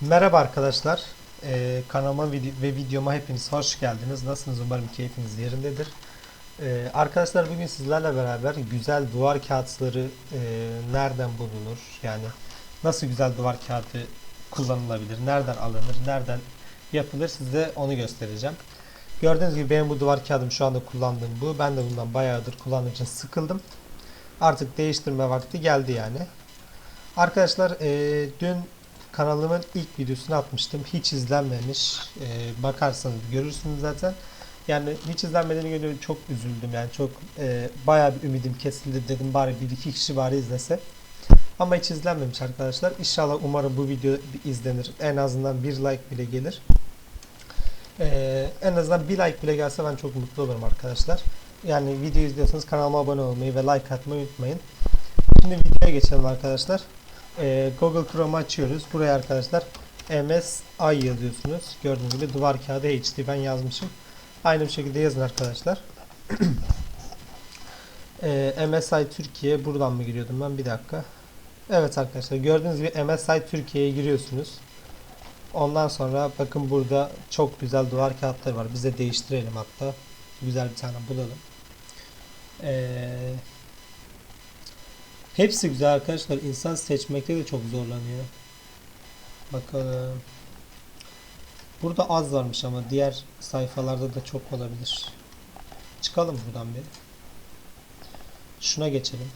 Merhaba arkadaşlar. Ee, kanalıma ve videoma hepiniz hoş geldiniz. Nasılsınız? Umarım keyfiniz yerindedir. Ee, arkadaşlar bugün sizlerle beraber güzel duvar kağıtları e, nereden bulunur? Yani nasıl güzel duvar kağıdı kullanılabilir? Nereden alınır? Nereden yapılır? Size onu göstereceğim. Gördüğünüz gibi benim bu duvar kağıdım şu anda kullandığım bu. Ben de bundan bayağıdır kullandığım için sıkıldım. Artık değiştirme vakti geldi yani. Arkadaşlar e, dün kanalımın ilk videosunu atmıştım. Hiç izlenmemiş. E, bakarsanız görürsünüz zaten. Yani hiç izlenmediğini görünce çok üzüldüm. Yani çok e, bayağı bir ümidim kesildi dedim bari bir iki kişi bari izlese. Ama hiç izlenmemiş arkadaşlar. İnşallah umarım bu video izlenir. En azından bir like bile gelir. E, en azından bir like bile gelse ben çok mutlu olurum arkadaşlar. Yani video izliyorsanız kanalıma abone olmayı ve like atmayı unutmayın. Şimdi videoya geçelim arkadaşlar. Ee, Google Chrome açıyoruz. Buraya arkadaşlar MSI yazıyorsunuz. Gördüğünüz gibi duvar kağıdı HD ben yazmışım. Aynı şekilde yazın arkadaşlar. Ee, MSI Türkiye buradan mı giriyordum ben bir dakika. Evet arkadaşlar gördüğünüz gibi MSI Türkiye'ye giriyorsunuz. Ondan sonra bakın burada çok güzel duvar kağıtları var. Bize değiştirelim hatta. Güzel bir tane bulalım. Eee Hepsi güzel arkadaşlar. İnsan seçmekte de çok zorlanıyor. Bakalım. Burada az varmış ama diğer sayfalarda da çok olabilir. Çıkalım buradan bir. Şuna geçelim.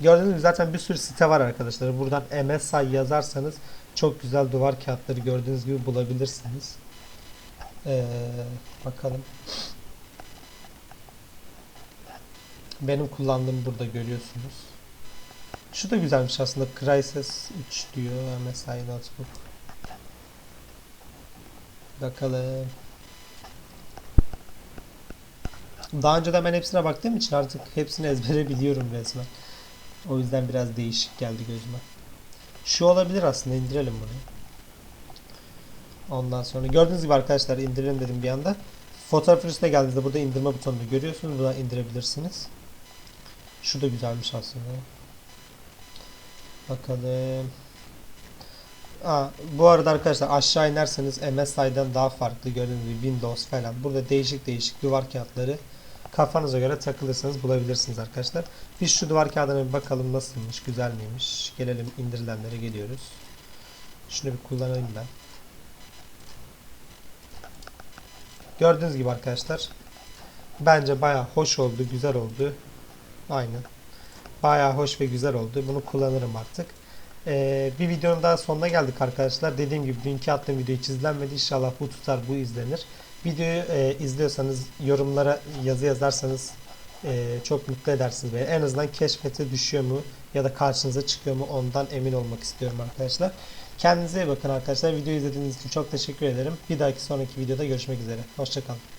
Gördüğünüz gibi zaten bir sürü site var arkadaşlar. Buradan MSI yazarsanız çok güzel duvar kağıtları gördüğünüz gibi bulabilirsiniz. Ee, bakalım. Benim kullandığım burada görüyorsunuz. Şu da güzelmiş aslında. Crysis 3 diyor. MSI Notebook. Bakalım. Daha önceden ben hepsine baktığım için artık hepsini ezbere biliyorum resmen. O yüzden biraz değişik geldi gözüme. Şu olabilir aslında. indirelim bunu. Ondan sonra gördüğünüz gibi arkadaşlar indirelim dedim bir anda. Fotoğraf üstüne geldiğinizde burada indirme butonunu görüyorsunuz. Buradan indirebilirsiniz. Şu da güzelmiş aslında. Bakalım. Aa, bu arada arkadaşlar aşağı inerseniz MSI'den daha farklı gördüğünüz Windows falan. Burada değişik değişik duvar kağıtları kafanıza göre takılırsanız bulabilirsiniz arkadaşlar. Biz şu duvar kağıdına bir bakalım nasılmış, güzel miymiş. Gelelim indirilenlere geliyoruz. Şunu bir kullanayım ben. Gördüğünüz gibi arkadaşlar. Bence baya hoş oldu, güzel oldu. Aynen. Bayağı hoş ve güzel oldu. Bunu kullanırım artık. Ee, bir videonun daha sonuna geldik arkadaşlar. Dediğim gibi dünkü attığım video hiç izlenmedi. İnşallah bu tutar, bu izlenir. Videoyu e, izliyorsanız yorumlara yazı yazarsanız e, çok mutlu edersiniz beni. En azından keşfete düşüyor mu ya da karşınıza çıkıyor mu ondan emin olmak istiyorum arkadaşlar. Kendinize iyi bakın arkadaşlar. Videoyu izlediğiniz için çok teşekkür ederim. Bir dahaki sonraki videoda görüşmek üzere. Hoşçakalın.